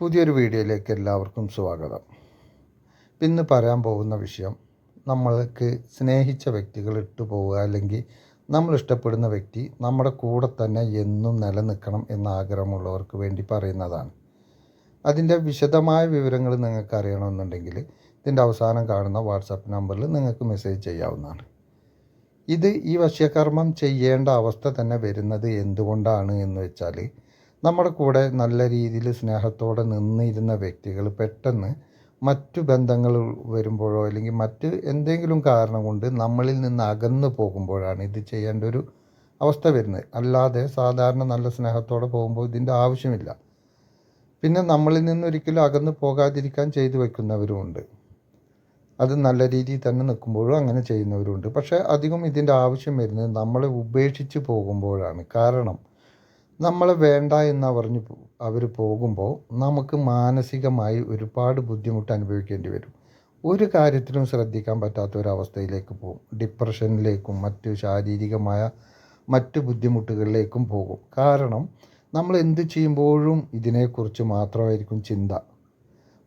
പുതിയൊരു വീഡിയോയിലേക്ക് എല്ലാവർക്കും സ്വാഗതം. ഇന്ന് പറയാൻ പോകുന്ന വിഷയം നമ്മൾക്ക് സ്നേഹിച്ച വ്യക്തികൾ ഇട്ടു പോവുക അല്ലെങ്കിൽ നമ്മൾ ഇഷ്ടപ്പെടുന്ന വ്യക്തി നമ്മുടെ കൂടെ തന്നെ എന്നും നിലനിൽക്കണം എന്ന ആഗ്രഹമുള്ളവർക്ക് വേണ്ടി പറയുന്നതാണ്. അതിന്റെ വിശദമായ വിവരങ്ങൾ നിങ്ങൾക്ക് അറിയണമെന്നുണ്ടെങ്കിൽ ഇതിന്റെ അവസാനം കാണുന്ന വാട്സാപ്പ് നമ്പറിൽ നിങ്ങൾക്ക് മെസ്സേജ് ചെയ്യാവുന്നതാണ്. ഇത് ഈ വശ്യകർമ്മം ചെയ്യേണ്ട അവസ്ഥ തന്നെ വരുന്നത് എന്തുകൊണ്ടാണ് എന്ന് വെച്ചാൽ നമ്മുടെ കൂടെ നല്ല രീതിയിൽ സ്നേഹത്തോടെ നിന്നിരുന്ന വ്യക്തികൾ പെട്ടെന്ന് മറ്റു ബന്ധങ്ങൾ വരുമ്പോഴോ അല്ലെങ്കിൽ മറ്റ് എന്തെങ്കിലും കാരണം കൊണ്ട് നമ്മളിൽ നിന്ന് അകന്നു പോകുമ്പോഴാണ് ഇത് ചെയ്യേണ്ട ഒരു അവസ്ഥ വരുന്നത്. അല്ലാതെ സാധാരണ നല്ല സ്നേഹത്തോടെ പോകുമ്പോൾ ഇതിന്റെ ആവശ്യമില്ല. പിന്നെ നമ്മളിൽ നിന്ന് ഒരിക്കലും അകന്നു പോകാതിരിക്കാൻ ചെയ്തു വയ്ക്കുന്നവരുമുണ്ട് അത് നല്ല രീതിയിൽ തന്നെ നിൽക്കുമ്പോഴും അങ്ങനെ ചെയ്യുന്നവരുണ്ട് പക്ഷേ അധികം ഇതിന്റെ ആവശ്യം വരുന്നത് നമ്മളെ ഉപേക്ഷിച്ച് പോകുമ്പോഴാണ്. കാരണം നമ്മളെ വേണ്ട എന്ന് പറഞ്ഞ് അവർ പോകുമ്പോൾ നമുക്ക് മാനസികമായി ഒരുപാട് ബുദ്ധിമുട്ട് അനുഭവിക്കേണ്ടി വരും. ഒരു കാര്യത്തിലും ശ്രദ്ധിക്കാൻ പറ്റാത്ത ഒരവസ്ഥയിലേക്ക് പോകും. ഡിപ്രഷനിലേക്കും മറ്റ് ശാരീരികമായ മറ്റ് ബുദ്ധിമുട്ടുകളിലേക്കും പോകും. കാരണം നമ്മൾ എന്ത് ചെയ്യുമ്പോഴും ഇതിനെക്കുറിച്ച് മാത്രമായിരിക്കും ചിന്ത.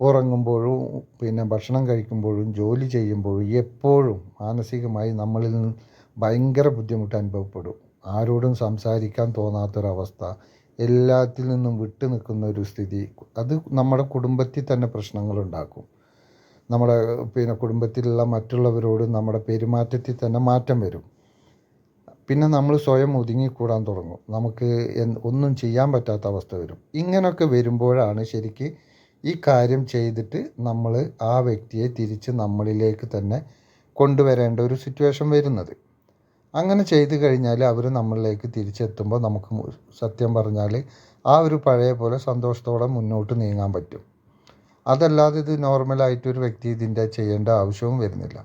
ഉറങ്ങുമ്പോഴും പിന്നെ ഭക്ഷണം കഴിക്കുമ്പോഴും ജോലി ചെയ്യുമ്പോഴും എപ്പോഴും മാനസികമായി നമ്മളിൽ നിന്ന് ഭയങ്കര ബുദ്ധിമുട്ട് അനുഭവപ്പെടും. ആരോടും സംസാരിക്കാൻ തോന്നാത്തൊരവസ്ഥ എല്ലാത്തിൽ നിന്നും വിട്ടു നിൽക്കുന്ന ഒരു സ്ഥിതി അത് നമ്മുടെ കുടുംബത്തിൽ തന്നെ പ്രശ്നങ്ങളുണ്ടാക്കും. നമ്മുടെ പിന്നെ കുടുംബത്തിലുള്ള മറ്റുള്ളവരോട് നമ്മുടെ പെരുമാറ്റത്തിൽ തന്നെ മാറ്റം വരും. പിന്നെ നമ്മൾ സ്വയം ഒതുങ്ങിക്കൂടാൻ തുടങ്ങും. നമുക്ക് ഒന്നും ചെയ്യാൻ പറ്റാത്ത അവസ്ഥ വരും. ഇങ്ങനെയൊക്കെ വരുമ്പോഴാണ് ശരിക്ക് ഈ കാര്യം ചെയ്തിട്ട് നമ്മൾ ആ വ്യക്തിയെ തിരിച്ച് നമ്മളിലേക്ക് തന്നെ കൊണ്ടുവരേണ്ട ഒരു സിറ്റുവേഷൻ വരുന്നത്. അങ്ങനെ ചെയ്തു കഴിഞ്ഞാൽ അവർ നമ്മളിലേക്ക് തിരിച്ചെത്തുമ്പോൾ നമുക്ക് സത്യം പറഞ്ഞാൽ ആ ഒരു പഴയ പോലെ സന്തോഷത്തോടെ മുന്നോട്ട് നീങ്ങാൻ പറ്റും. അതല്ലാതെ ഇത് നോർമലായിട്ട് ഒരു വ്യക്തി ഇതിന്റെ ചെയ്യേണ്ട ആവശ്യവും വരുന്നില്ല.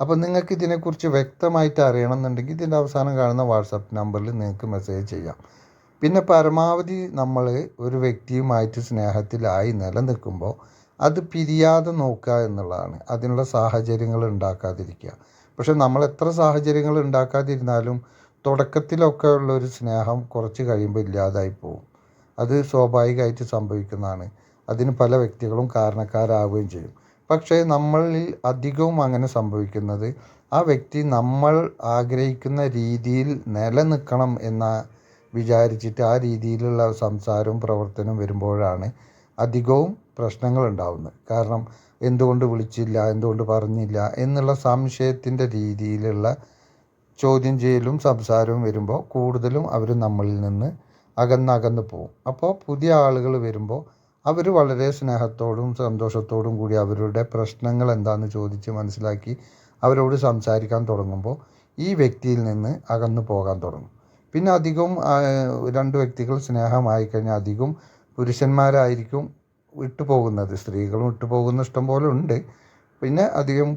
അപ്പോൾ നിങ്ങൾക്ക് ഇതിനെക്കുറിച്ച് വ്യക്തമായിട്ട് അറിയണം എന്നുണ്ടെങ്കിൽ ഇതിന്റെ അവസാനം കാണുന്ന വാട്സപ്പ് നമ്പറിൽ നിങ്ങൾക്ക് മെസ്സേജ് ചെയ്യാം. പിന്നെ പരമാവധി നമ്മൾ ഒരു വ്യക്തിയുമായിട്ട് സ്നേഹത്തിലായി നിലനിൽക്കുമ്പോൾ അത് പിരിയാതെ നോക്കുക എന്നുള്ളതാണ്. അതിനുള്ള സാഹചര്യങ്ങൾ ഉണ്ടാക്കാതിരിക്കുക. പക്ഷെ നമ്മൾ എത്ര സാഹചര്യങ്ങൾ ഉണ്ടാക്കാതിരുന്നാലും തുടക്കത്തിലൊക്കെ ഉള്ള ഒരു സ്നേഹം കുറച്ച് കഴിയുമ്പോൾ ഇല്ലാതായി പോകും അത് സ്വാഭാവികമായിട്ട് സംഭവിക്കുന്നതാണ്. അതിന് പല വ്യക്തികളും കാരണക്കാരാവുകയും ചെയ്യും. പക്ഷേ നമ്മളിൽ അധികവും അങ്ങനെ സംഭവിക്കുന്നത് ആ വ്യക്തി നമ്മൾ ആഗ്രഹിക്കുന്ന രീതിയിൽ നിലനിൽക്കണം എന്ന വിചാരിച്ചിട്ട് ആ രീതിയിലുള്ള സംസാരവും പ്രവർത്തനവും വരുമ്പോഴാണ് അധികവും പ്രശ്നങ്ങൾ ഉണ്ടാവുന്നത് കാരണം എന്തുകൊണ്ട് വിളിച്ചില്ല എന്തുകൊണ്ട് പറഞ്ഞില്ല എന്നുള്ള സംശയത്തിന്റെ രീതിയിലുള്ള ചോദ്യം ചെയ്യലും സംസാരവും വരുമ്പോൾ കൂടുതലും അവർ നമ്മളിൽ നിന്ന് അകന്നകന്ന് പോകും അപ്പോൾ പുതിയ ആളുകൾ വരുമ്പോൾ അവർ വളരെ സ്നേഹത്തോടും സന്തോഷത്തോടും കൂടി അവരുടെ പ്രശ്നങ്ങൾ എന്താണെന്ന് ചോദിച്ച് മനസ്സിലാക്കി അവരോട് സംസാരിക്കാൻ തുടങ്ങുമ്പോൾ ഈ വ്യക്തിയിൽ നിന്ന് അകന്നു പോകാൻ തുടങ്ങും. പിന്നെ അധികം രണ്ട് വ്യക്തികൾ സ്നേഹമായി കഴിഞ്ഞാൽ അധികം പുരുഷന്മാരായിരിക്കും വിട്ടു പോകുന്നത് സ്ത്രീകളും വിട്ടു പോകുന്ന ഇഷ്ടം പോലെ ഉണ്ട്. പിന്നെ അധികം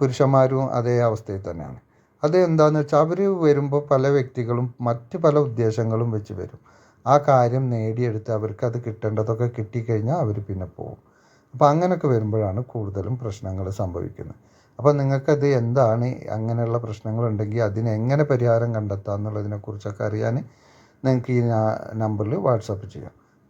പുരുഷന്മാരും അതേ അവസ്ഥയിൽ തന്നെയാണ്. അത് എന്താണെന്ന് വെച്ചാൽ അവർ വരുമ്പോൾ പല വ്യക്തികളും മറ്റ് പല ഉദ്ദേശങ്ങളും വെച്ച് വരും. ആ കാര്യം നേടിയെടുത്ത് അവർക്ക് അത് കിട്ടേണ്ടതൊക്കെ കിട്ടിക്കഴിഞ്ഞാൽ അവർ പിന്നെ പോകും അപ്പോൾ അങ്ങനെയൊക്കെ വരുമ്പോഴാണ് കൂടുതലും പ്രശ്നങ്ങൾ സംഭവിക്കുന്നത്. അപ്പോൾ നിങ്ങൾക്കത് എന്താണ്? അങ്ങനെയുള്ള പ്രശ്നങ്ങളുണ്ടെങ്കിൽ അതിനെങ്ങനെ പരിഹാരം കണ്ടെത്താം എന്നുള്ളതിനെക്കുറിച്ചൊക്കെ അറിയാൻ നിങ്ങൾക്ക് ഈ നമ്പറിൽ വാട്സപ്പ് ചെയ്യാം.